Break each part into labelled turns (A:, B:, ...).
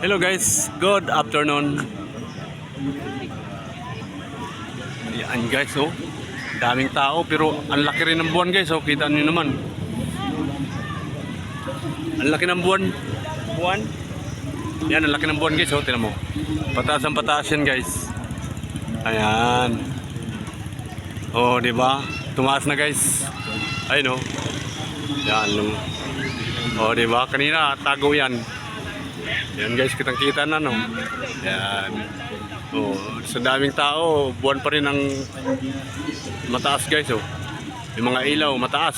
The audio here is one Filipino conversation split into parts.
A: Hello guys, good afternoon. Yan guys, oh. Daming tao pero ang laki rin ng buwan guys, oh. Kita niyo naman. Ang laki ng buwan. Buwan? Yan, ang laki ng buwan guys, oh. Tinan mo. Pataas ang pataas yan guys. Ayan. Oh, di ba? Tumaas na guys. Ayun oh. Yan. Oh, di ba? Kanina tago yan. Yan guys, kitang-kita na no. Yan. Oh, sa daming tao, buwan pa rin ang mataas guys oh. Yung mga ilaw mataas.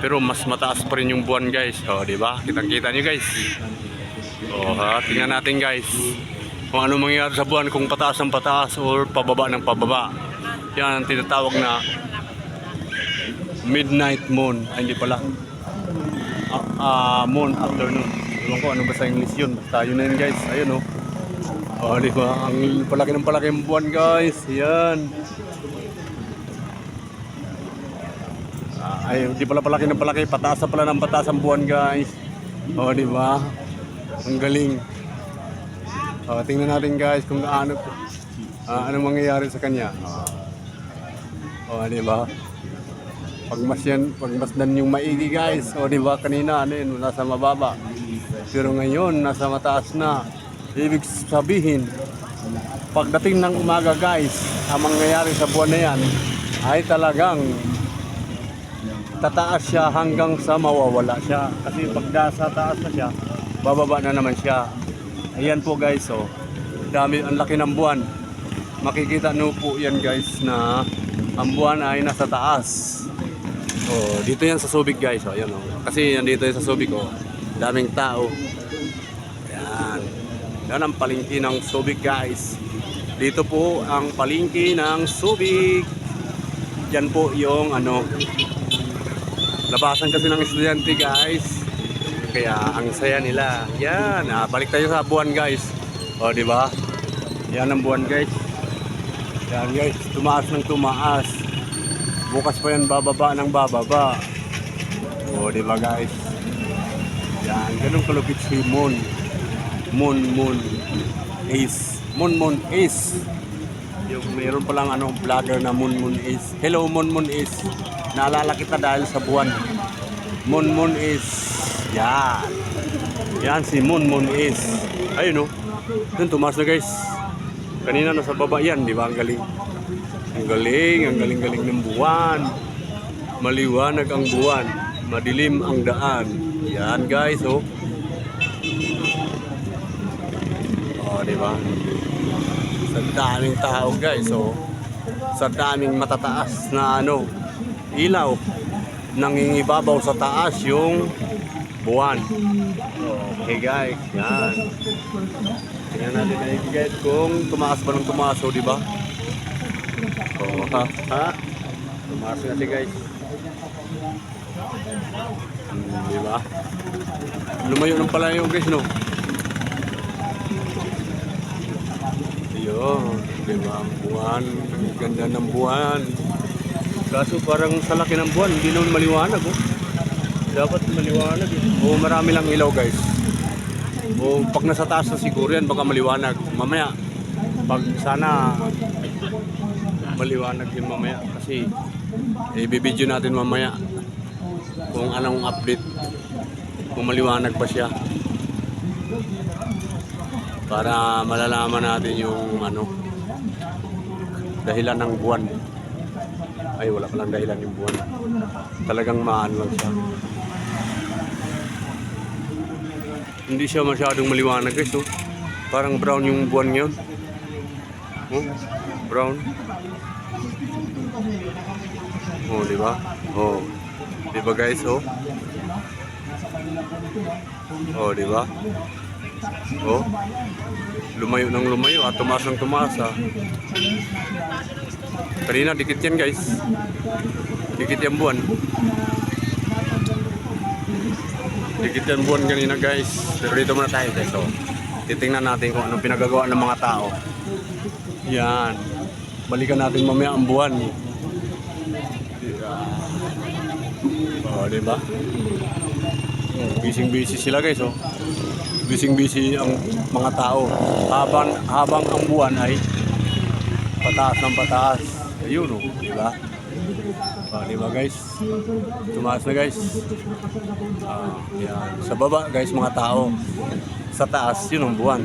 A: Pero mas mataas pa rin yung buwan guys. Oh, di ba? Kitang-kita niyo guys. Oh, ha, tingnan natin guys. Kung ano mangyayari sa buwan kung pataas ng pataas or pababa ng pababa. Yan ang tinatawag na midnight moon. Ay, hindi pala. Ah, ah, moon afternoon. Ewan ko ano ba sa English yun. Basta yun na yun guys. Ayun oh. Oh, di ba? Ang palaki ng palaki ng buwan guys. Yan. Ah, ay, di pala palaki ng palaki. Pataas pala ng pataas ang buwan guys. Oh, di ba? Ang galing. Oh, tingnan natin guys kung ano ah, ano mangyayari sa kanya. Oh, di ba? Pagmasyan, pagmasdan yung maigi guys. O di ba kanina ano yun, nasa mababa. Pero ngayon nasa mataas na. Ibig sabihin, pagdating ng umaga guys, ang mangyayari sa buwan na yan ay talagang tataas siya hanggang sa mawawala siya. Kasi pag nasa taas na siya, bababa na naman siya. Ayan po guys, oh. Dami, ang laki ng buwan. Makikita nyo po yan guys na ang buwan ay nasa taas. Oh, dito yan sa Subic guys, oh, ayan oh. Kasi nandito yan sa Subic oh. Daming tao. Ayan. Yan ang palingki ng Subic guys. Dito po ang palingki ng Subic. Yan po yung ano labasan kasi ng estudyante guys. Kaya ang saya nila. Yan, ah, balik tayo sa buwan guys. O, di ba? Yan ang buwan guys. Yan guys, tumaas ng tumaas. Bukas pa yan bababa ng bababa. O, di ba guys? Yan, ganun kalupit si Moon. Moon, Moon. Ace. Moon, Moon, Ace. Yung mayroon palang ano, vlogger na Moon, Moon, Ace. Hello, Moon, Moon, Ace. Naalala kita dahil sa buwan. Moon, Moon, Ace. Yan. Yan si Moon, Moon, Ace. Ayun o. Doon, tumaas na guys. Kanina nasa baba yan, di ba? Ang galing. Ang galing, ang galing-galing ng buwan. Maliwanag ang buwan. Madilim ang daan. Yan guys, oh. Oh, di ba? Sa daming tao guys, oh. Sa daming matataas na ano, ilaw. Nangingibabaw sa taas yung buwan. Okay guys, yan. Tingnan natin na guys kung tumaas ba ng tumaas, oh, di ba? Oh, ha? Ha? Tumaas na si guys. Hmm, di ba? Lumayo ng pala yung guys, no? Ayun, di ba? Buwan, ganda ng buwan. Kaso parang sa laki ng buwan, hindi naman maliwanag, oh. Dapat maliwanag, eh. Oh, marami lang ilaw, guys. O pag nasa taas na siguro yan, baka maliwanag. Mamaya, pag sana maliwanag yun mamaya kasi i-video natin mamaya kung anong update kung maliwanag pa siya. Para malalaman natin yung ano dahilan ng buwan. Ay wala palang dahilan yung buwan. Talagang maan lang siya. Hindi siya masyadong maliwanag guys oh. parang brown yung buwan ngayon. Oh, brown. Oh di ba? Oh di ba guys oh oh di ba oh lumayo ng lumayo at tumaas ng tumaas ah kanina dikit yan guys dikit yung buwan Dikit yan buwan kanina guys. Pero dito muna tayo guys. So, titingnan natin kung anong pinagagawa ng mga tao. Yan. Balikan natin mamaya ang buwan. Oh, di ba? Busy busy sila guys oh. bising-busy ang mga tao. Habang, habang ang buwan ay pataas ng pataas. Ayun oh, di ba? Ah, di guys? Tumaas na guys. Ah, yan. Sa baba guys, mga tao. Sa taas, yun ang buwan.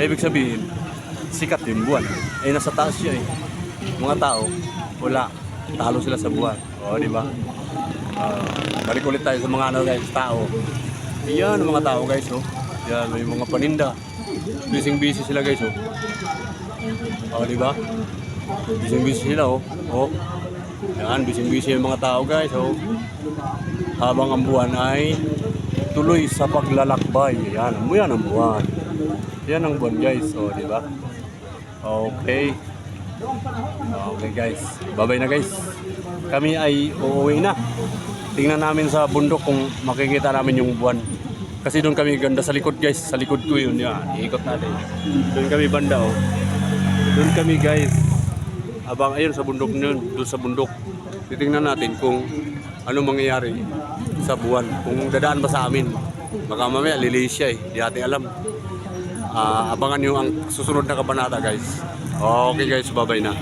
A: Ibig sabihin, sikat yung buwan. Eh, nasa taas siya eh. Mga tao, wala. Talo sila sa buwan. O, di ba? Ah, balik ulit tayo sa mga ano guys, tao. Yan mga tao guys, oh. Yan, may mga paninda. Busy busy sila guys, oh. O, di ba? Busy busy sila, oh. Oh. Yan, busy busy yung mga tao guys, oh. Habang ang buwan ay tuloy sa paglalakbay. Yan, yan ang buwan. Yan ang buwan guys, oh, di ba? Okay. Okay guys, babay na guys. Kami ay uuwi na. Tingnan namin sa bundok kung makikita namin yung buwan. Kasi doon kami ganda sa likod guys, sa likod ko yun. Yan, iikot natin. Doon kami banda oh. Doon kami guys. Abang ayun sa bundok nun, doon sa bundok. Titingnan natin kung ano mangyayari sa buwan. Kung dadaan ba sa amin. Baka mamaya lilis siya eh. Di natin alam. Ah, abangan nyo ang susunod na kabanata guys. Okay guys, babay na.